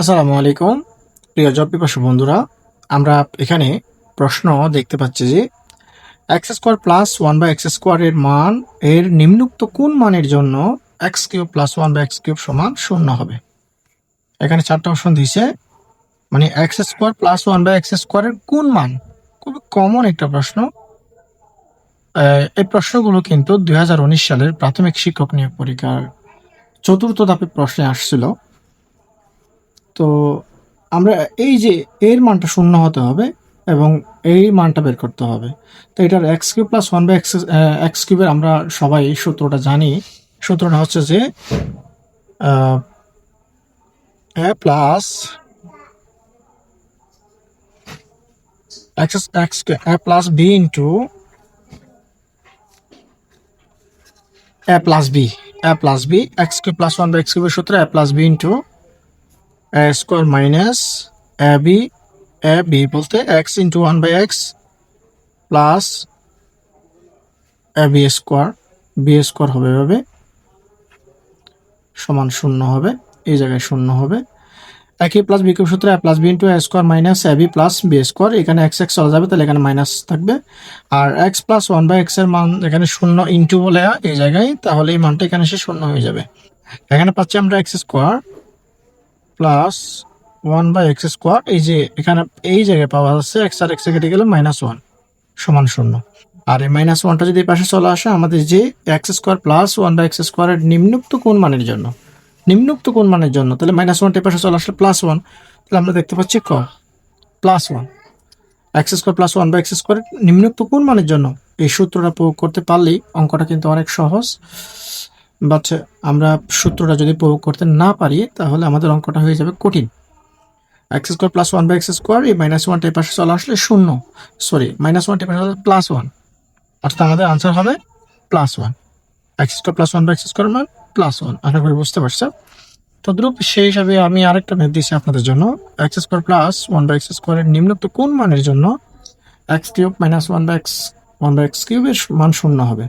আসসালামু আলাইকুম, প্রিয় জব পিপাসু বন্ধুরা। আমরা এখানে প্রশ্ন দেখতে পাচ্ছি যে x square plus one by x স্কোয়ারের মান, এর নিম্নোক্ত কোন মানের জন্য x cube plus one by x cube সমান শূন্য হবে? এখানে চারটা অপশন দিয়েছে। মানে x square plus one by x স্কোয়ারের কোন মান? খুবই কমন একটা প্রশ্ন। এই প্রশ্নগুলো কিন্তু দুই হাজার উনিশ সালের প্রাথমিক শিক্ষক নিয়োগ পরীক্ষার চতুর্থ ধাপের প্রশ্নে আসছিল। তো আমরা এই যে এর মানটা শূন্য হতে হবে এবং এই মানটা বের করতে হবে। তো এটার x cube plus one by x x কিউবের আমরা সবাই সূত্রটা জানি। সূত্রটা হচ্ছে যে a plus x a plus b into a plus b a plus b x cube plus one by x কিউবের সূত্র a plus b into a square minus a b a b বলতে x into one by x plus a b square b square হবে এভাবে, সমান শূন্য হবে, এই জায়গায় শূন্য হবে। একই প্লাস বি সূত্রে a plus b into a square minus a b plus b square এখানে এক্স এক্স চলে যাবে, তাহলে এখানে মাইনাস থাকবে। আর এক্স প্লাস ওয়ান বাই এক্সের মান এখানে শূন্য ইন্টু বলে, এই জায়গায়, তাহলে এই মানটা এখানে এসে শূন্য হয়ে যাবে। এখানে পাচ্ছি আমরা x square plus one by x square এই যে এখানে এই জায়গায় পাওয়া যাচ্ছে এক্স আর এক্স কেটে গেলে মাইনাস ওয়ান সমান শূন্য। আর এই মাইনাস ওয়ানটা যদি পাশে চলে আসে, আমাদের যে x square plus one by x স্কোয়ারের নিম্নোক্ত কোন মানের জন্য, নিম্নোক্ত কোন মানের জন্য, তাহলে মাইনাস ওয়ানটা পাশে চলে আসলে প্লাস ওয়ান তাহলে আমরা দেখতে পাচ্ছি ক? Plus one x square plus one by x স্কোয়ারের নিম্নোক্ত কোন মানের জন্য, এই সূত্রটা প্রয়োগ করতে পারলেই অঙ্কটা কিন্তু অনেক সহজ। বাট আমরা সূত্রটা যদি প্রয়োগ করতে না পারি, তাহলে আমাদের অঙ্কটা হয়ে যাবে কঠিন। X square plus one by x square এই মাইনাস ওয়ানটা এই পাশে চলে আসলে শূন্য। সরি মাইনাস ওয়ান ওয়ানটা পাশে প্লাস ওয়ান অর্থাৎ আমাদের আনসার হবে plus one x square plus one by x square মান প্লাস ওয়ান আশা করি বুঝতে পারছেন তদ্রূপ সেই হিসাবে আমি আরেকটা ম্যাথ দিচ্ছি আপনাদের জন্য। X square plus one by x স্কোয়ারের নিম্নোক্ত কোন মানের জন্য x cube minus one by x one by x কিউবের মান শূন্য হবে?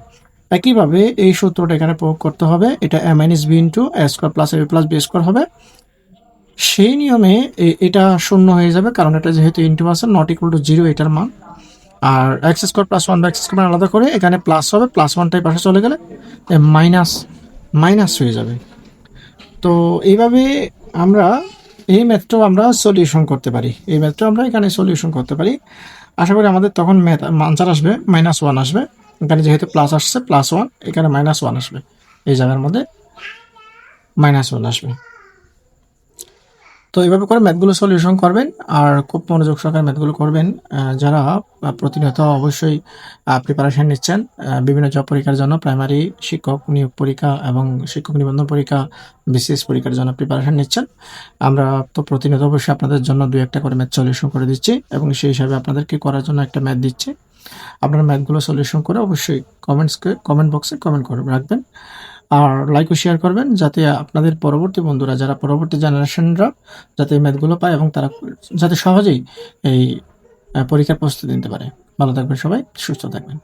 একইভাবে এই সূত্রটা এখানে প্রয়োগ করতে হবে। এটা a minus b into a square plus a plus b square হবে। সেই নিয়মে এটা শূন্য হয়ে যাবে, কারণ এটা যেহেতু ইন্টু আছে নট ইকুয়াল টু জিরো এটার মান। আর এক্স স্কোয়ার প্লাস ওয়ান বা এক্স স্কোয়ার আলাদা করে, এখানে প্লাস হবে প্লাস ওয়ানটাই পাশে চলে গেলে মাইনাস মাইনাস হয়ে যাবে। তো এইভাবে আমরা এই ম্যাথটাও আমরা সলিউশন করতে পারি। এই ম্যাথটাও আমরা এখানে সলিউশন করতে পারি। আশা করি আমাদের তখন ম্যাথ আনসার আসবে মাইনাস ওয়ান আসবে। এখানে যেহেতু প্লাস আসছে প্লাস ওয়ান এখানে মাইনাস ওয়ান আসবে। এই জায়গার মধ্যে মাইনাস ওয়ান আসবে। তো এইভাবে করে ম্যাথগুলো সলিউশন করবেন আর খুব মনোযোগ সহকারে ম্যাথগুলো করবেন। যারা প্রতিনিয়ত অবশ্যই প্রিপারেশন নিচ্ছেন বিভিন্ন জব পরীক্ষার জন্য প্রাইমারি শিক্ষক নিয়োগ পরীক্ষা এবং শিক্ষক নিবন্ধন পরীক্ষা বিসিএস পরীক্ষার জন্য প্রিপারেশন নিচ্ছেন। আমরা তো প্রতিনিয়ত অবশ্যই আপনাদের জন্য দু একটা করে ম্যাথ সলিউশন করে দিচ্ছি এবং সেই হিসাবে আপনাদেরকে করার জন্য একটা ম্যাথ দিচ্ছি। আপনারা ম্যাথগুলো সলিউশন করে অবশ্যই কমেন্টসকে কমেন্ট বক্সে কমেন্ট করে রাখবেন। আর লাইক ও শেয়ার করবেন যাতে আপনাদের পরবর্তী বন্ধুরা, যারা পরবর্তী জেনারেশনরা যাতে এই ম্যাথগুলো পায় এবং তারা যাতে সহজেই এই পরীক্ষার প্রস্তুতি নিতে পারে। ভালো থাকবেন সবাই, সুস্থ থাকবেন।